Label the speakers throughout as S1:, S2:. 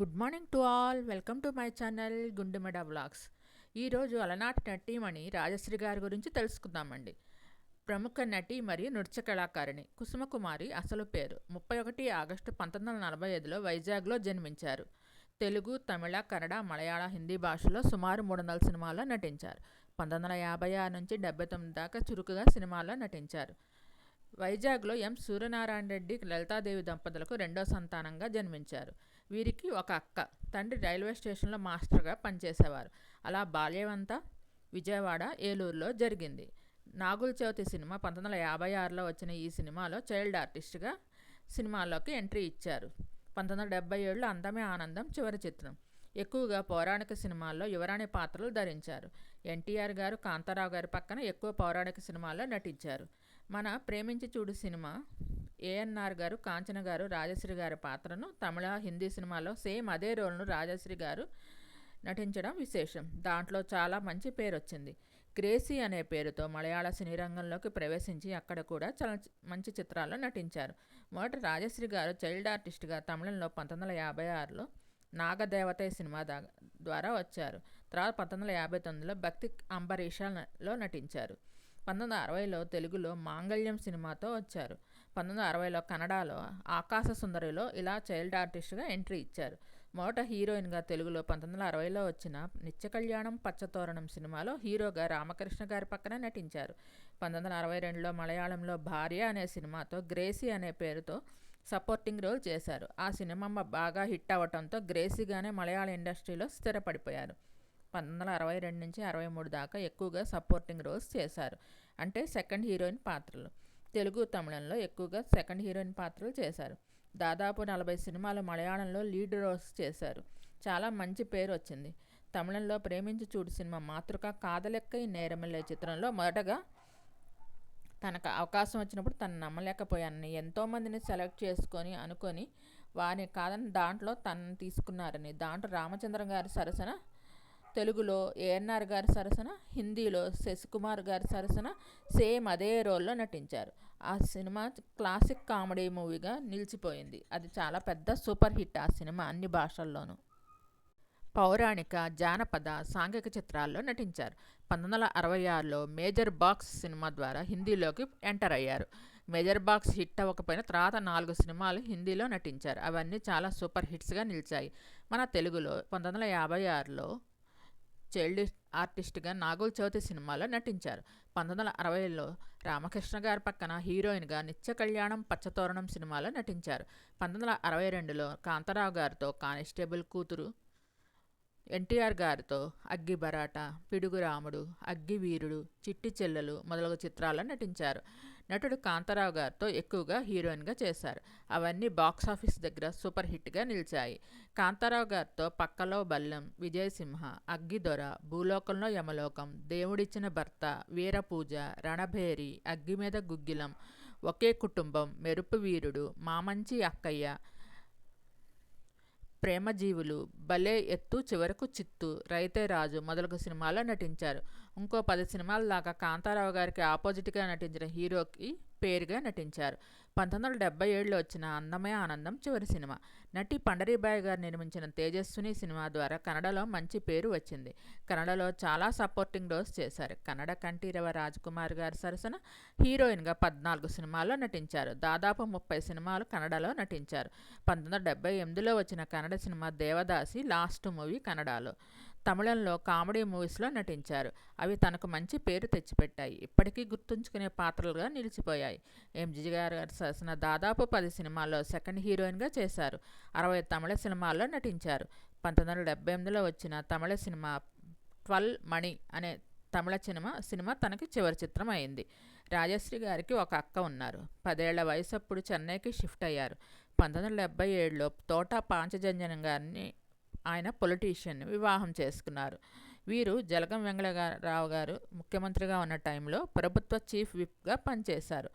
S1: Good morning to all welcome to my channel Gundemeda vlogs ఈరోజు అలనాటి నటీమణి రాజశ్రీ గారి గురించి తెలుసుకుందామండి. ప్రముఖ నటి మరియు నృత్య కళాకారిణి కుసుమకుమారి అసలు పేరు. ముప్పై ఒకటి ఆగస్టు పంతొమ్మిది వందల నలభై ఐదులో వైజాగ్లో జన్మించారు. తెలుగు తమిళ కన్నడ మలయాళ హిందీ భాషలో సుమారు మూడు వందల సినిమాల్లో నటించారు. పంతొమ్మిది వందల యాభై ఆరు నుంచి డెబ్బై తొమ్మిది దాకా చురుకుగా సినిమాల్లో నటించారు. వైజాగ్లో ఎం. సూర్యనారాయణ రెడ్డి లలితాదేవి దంపతులకు రెండో సంతానంగా జన్మించారు. వీరికి ఒక అక్క తండ్రి రైల్వే స్టేషన్లో మాస్టర్గా పనిచేసేవారు. అలా బాల్యమంతా విజయవాడ ఏలూరులో జరిగింది. నాగుల చవితి సినిమా పంతొమ్మిది వందల యాభై ఆరులో వచ్చిన ఈ సినిమాలో చైల్డ్ ఆర్టిస్ట్గా సినిమాల్లోకి ఎంట్రీ ఇచ్చారు. పంతొమ్మిది వందల డెబ్బై ఏడులో అందమే ఆనందం చివరి చిత్రం. ఎక్కువగా పౌరాణిక సినిమాల్లో యువరాణి పాత్రలు ధరించారు. ఎన్టీఆర్ గారు కాంతారావు గారి పక్కన ఎక్కువ పౌరాణిక సినిమాల్లో నటించారు. మన ప్రేమించి చూడు సినిమా ఏఎన్ఆర్ గారు కాంచన గారు రాజశ్రీ గారి పాత్రను తమిళ హిందీ సినిమాలో సేమ్ అదే రోల్ను రాజశ్రీ గారు నటించడం విశేషం. దాంట్లో చాలా మంచి పేరు వచ్చింది గ్రేసీ అనే పేరుతో మలయాళ సినీ రంగంలోకి ప్రవేశించి అక్కడ కూడా చాలా మంచి చిత్రాల్లో నటించారు. మొదట రాజశ్రీ గారు చైల్డ్ ఆర్టిస్ట్గా తమిళంలో పంతొమ్మిది వందల యాభై ఆరులో నాగదేవత సినిమా ద్వారా వచ్చారు. తర్వాత పంతొమ్మిది వందల యాభై తొమ్మిదిలో భక్తి అంబరీషలో నటించారు. పంతొమ్మిది వందల అరవైలో తెలుగులో మాంగళ్యం సినిమాతో వచ్చారు. పంతొమ్మిది వందల అరవైలో కన్నడలో ఆకాశ సుందరిలో ఇలా చైల్డ్ ఆర్టిస్ట్గా ఎంట్రీ ఇచ్చారు. మొదట హీరోయిన్గా తెలుగులో పంతొమ్మిది వందల అరవైలో వచ్చిన నిత్య కళ్యాణం పచ్చతోరణం సినిమాలో హీరోగా రామకృష్ణ గారి పక్కన నటించారు. పంతొమ్మిది వందల అరవై రెండులో మలయాళంలో భార్య అనే సినిమాతో గ్రేసీ అనే పేరుతో సపోర్టింగ్ రోల్ చేశారు. ఆ సినిమా బాగా హిట్ అవ్వడంతో గ్రేసీగానే మలయాళ ఇండస్ట్రీలో స్థిరపడిపోయారు. పంతొమ్మిది వందల అరవై రెండు నుంచి అరవై మూడు దాకా ఎక్కువగా సపోర్టింగ్ రోల్స్ చేశారు. అంటే సెకండ్ హీరోయిన్ పాత్రలు. తెలుగు తమిళంలో ఎక్కువగా సెకండ్ హీరోయిన్ పాత్రలు చేశారు. దాదాపు నలభై సినిమాలు మలయాళంలో లీడ్ రోల్స్ చేశారు. చాలా మంచి పేరు వచ్చింది. తమిళంలో ప్రేమించి చూడు సినిమా మాతృక కాదలెక్క ఈ నేరమిల్లే చిత్రంలో మొదటగా తనకు అవకాశం వచ్చినప్పుడు తను నమ్మలేకపోయానని ఎంతోమందిని సెలెక్ట్ చేసుకొని అనుకొని వారిని కాదని దాంట్లో తనను తీసుకున్నారని దాంట్లో రామచంద్ర గారి సరసన తెలుగులో ఏఎన్ఆర్ గారి సరసన హిందీలో శశికుమార్ గారి సరసన సేమ్ అదే రోల్లో నటించారు. ఆ సినిమా క్లాసిక్ కామెడీ మూవీగా నిలిచిపోయింది. అది చాలా పెద్ద సూపర్ హిట్ ఆ సినిమా అన్ని భాషల్లోనూ. పౌరాణిక జానపద సాంఘిక చిత్రాల్లో నటించారు. పంతొమ్మిది వందల అరవై ఆరులో మేజర్ బాక్స్ సినిమా ద్వారా హిందీలోకి ఎంటర్ అయ్యారు. మేజర్ బాక్స్ హిట్ అవ్వకపోయిన తర్వాత నాలుగు సినిమాలు హిందీలో నటించారు. అవన్నీ చాలా సూపర్ హిట్స్గా నిలిచాయి. మన తెలుగులో పంతొమ్మిది వందల యాభై ఆరులో చైల్డ్ ఆర్టిస్ట్గా నాగుల్ చవితి సినిమాలో నటించారు. పంతొమ్మిది వందల అరవైలో రామకృష్ణ గారి పక్కన హీరోయిన్గా నిత్య కళ్యాణం పచ్చతోరణం సినిమాలో నటించారు. పంతొమ్మిది వందల అరవై రెండులో కాంతారావు గారితో కానిస్టేబుల్ కూతురు ఎన్టీఆర్ గారితో అగ్గి బరాట పిడుగు రాముడు అగ్గి వీరుడు చిట్టి చెల్లెలు మొదలగు చిత్రాల్లో నటించారు. నటుడు కాంతారావు గారితో ఎక్కువగా హీరోయిన్గా చేశారు. అవన్నీ బాక్సాఫీస్ దగ్గర సూపర్ హిట్గా నిలిచాయి. కాంతారావు గారితో పక్కలో బల్లెం విజయసింహ అగ్గిదొర భూలోకంలో యమలోకం దేవుడిచ్చిన భర్త వీరపూజ రణభేరి అగ్గి మీద గుగ్గిలం ఒకే కుటుంబం మెరుపు వీరుడు మామంచి అక్కయ్య ప్రేమజీవులు భలే ఎత్తు చివరకు చిత్తు రైతే రాజు మొదలగు సినిమాల్లో నటించారు. ఇంకో పది సినిమాల దాకా కాంతారావు గారికి ఆపోజిట్గా నటించిన హీరోకి పేరుగా నటించారు. పంతొమ్మిది వందల డెబ్బై ఏడులో వచ్చిన అందమే ఆనందం చివరి సినిమా. నటి పండరీబాయి గారు నిర్మించిన తేజస్విని సినిమా ద్వారా కన్నడలో మంచి పేరు వచ్చింది. కన్నడలో చాలా సపోర్టింగ్ రోల్స్ చేశారు. కన్నడ కంఠీరవ రాజ్కుమార్ గారి సరసన హీరోయిన్గా పద్నాలుగు సినిమాల్లో నటించారు. దాదాపు ముప్పై సినిమాలు కన్నడలో నటించారు. పంతొమ్మిది వందల డెబ్బై ఎనిమిదిలో వచ్చిన Kannada cinema Devadasi last movie కన్నడలో. తమిళంలో కామెడీ మూవీస్లో నటించారు. అవి తనకు మంచి పేరు తెచ్చిపెట్టాయి. ఇప్పటికీ గుర్తుంచుకునే పాత్రలుగా నిలిచిపోయాయి. ఎంజీ గారు సరసన దాదాపు పది సినిమాల్లో సెకండ్ హీరోయిన్గా చేశారు. అరవై తమిళ సినిమాల్లో నటించారు. పంతొమ్మిది వందల డెబ్బై ఎనిమిదిలో వచ్చిన తమిళ సినిమా ట్వల్ మణి అనే తమిళ సినిమా సినిమా తనకి చివరి చిత్రం అయింది. రాజశ్రీ గారికి ఒక అక్క ఉన్నారు. పదేళ్ళ వయసు అప్పుడు చెన్నైకి షిఫ్ట్ అయ్యారు. పంతొమ్మిది వందల డెబ్బై ఏడులో తోట పాంచజంజనం గారిని ఆయన పొలిటీషియన్ వివాహం చేసుకున్నారు. వీరు జలగం వెంగళరావు గారు ముఖ్యమంత్రిగా ఉన్న టైంలో ప్రభుత్వ చీఫ్ విప్గా పనిచేశారు.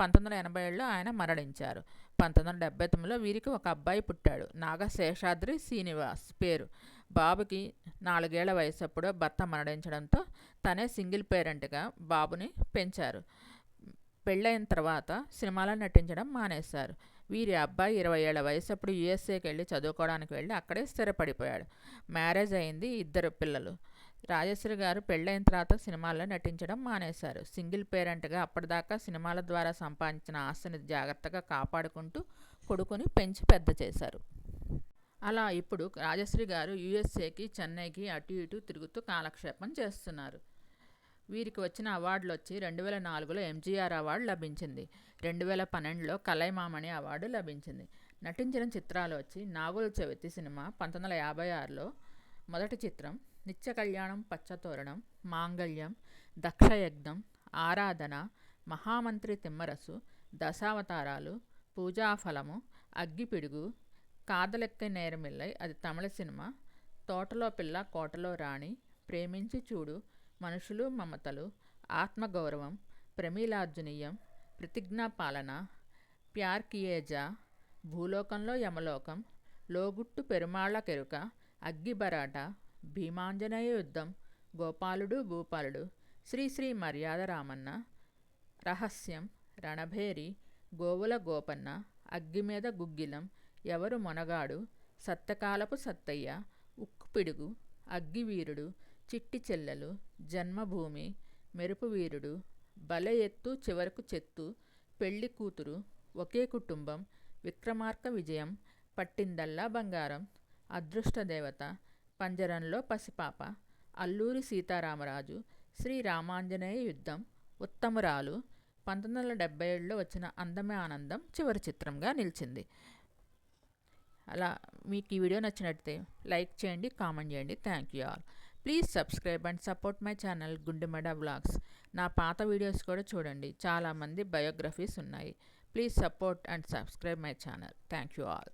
S1: పంతొమ్మిది వందల ఎనభై ఏడులో ఆయన మరణించారు. పంతొమ్మిది వందల డెబ్బై తొమ్మిదిలో వీరికి ఒక అబ్బాయి పుట్టాడు. నాగశేషాద్రి శ్రీనివాస్ పేరు. బాబుకి నాలుగేళ్ళ వయసు అప్పుడు భర్త మరణించడంతో తనే సింగిల్ పేరెంట్గా బాబుని పెంచారు. పెళ్ళైన తర్వాత సినిమాలో నటించడం మానేశారు. వీరి అబ్బాయి ఇరవై ఏళ్ళ వయసు అప్పుడు యుఎస్ఏకి వెళ్ళి చదువుకోవడానికి వెళ్ళి అక్కడే స్థిరపడిపోయాడు. మ్యారేజ్ అయింది ఇద్దరు పిల్లలు. రాజశ్రీ గారు పెళ్ళైన తర్వాత సినిమాల్లో నటించడం మానేశారు. సింగిల్ పేరెంట్గా అప్పటిదాకా సినిమాల ద్వారా సంపాదించిన ఆస్తిని జాగ్రత్తగా కాపాడుకుంటూ కొడుకుని పెంచి పెద్ద చేశారు. అలా ఇప్పుడు రాజశ్రీ గారు యుఎస్ఏకి చెన్నైకి అటు ఇటు తిరుగుతూ కాలక్షేపం చేస్తున్నారు. వీరికి వచ్చిన అవార్డులు వచ్చి రెండు వేల నాలుగులో ఎంజీఆర్ అవార్డు లభించింది. రెండు వేల పన్నెండులో కలైమామణి అవార్డు లభించింది. నటించిన చిత్రాలు వచ్చి నాగుల చవితి సినిమా పంతొమ్మిది వందల యాభై ఆరులో మొదటి చిత్రం నిత్య కళ్యాణం పచ్చతోరణం మాంగళ్యం దక్షయజ్ఞం ఆరాధన మహామంత్రి తిమ్మరసు దశావతారాలు పూజాఫలము అగ్గిపిడుగు కాదలెక్క నేరమిల్లై అది తమిళ సినిమా తోటలో పిల్ల కోటలో రాణి ప్రేమించి చూడు మనుషులు మమతలు ఆత్మగౌరవం ప్రమీలార్జునీయం ప్రతిజ్ఞాపాలన ప్యార్ కియేజా భూలోకంలో యమలోకం లోగుట్టు పెరుమాళ్ళ కెరుక అగ్గిబరాట భీమాంజనేయ యుద్ధం గోపాలుడు భూపాలుడు శ్రీశ్రీ మర్యాద రామన్న రహస్యం రణభేరి గోవుల గోపన్న అగ్గిమీద గుగ్గిలం ఎవరు మొనగాడు సత్తకాలపు సత్తయ్య ఉక్కు పిడుగు అగ్గివీరుడు చిట్టి చెల్లెలు జన్మభూమి మెరుపు వీరుడు బల ఎత్తు చివరకు చెత్తు పెళ్ళి కూతురు ఒకే కుటుంబం విక్రమార్క విజయం పట్టిందల్లా బంగారం అదృష్టదేవత పంజరంలో పసిపాప అల్లూరి సీతారామరాజు శ్రీ రామాంజనేయ యుద్ధం ఉత్తమరాలు పంతొమ్మిది వందల డెబ్బై ఏడులో వచ్చిన అందమే ఆనందం చివరి చిత్రంగా నిలిచింది. అలా మీకు ఈ వీడియో నచ్చినట్లయితే లైక్ చేయండి కామెంట్ చేయండి. Thank you all. Please subscribe and support my channel Gundemada vlogs నా పాత వీడియోస్ కూడా చూడండి. చాలామంది బయోగ్రఫీస్ ఉన్నాయి. Please support and subscribe my channel thank you all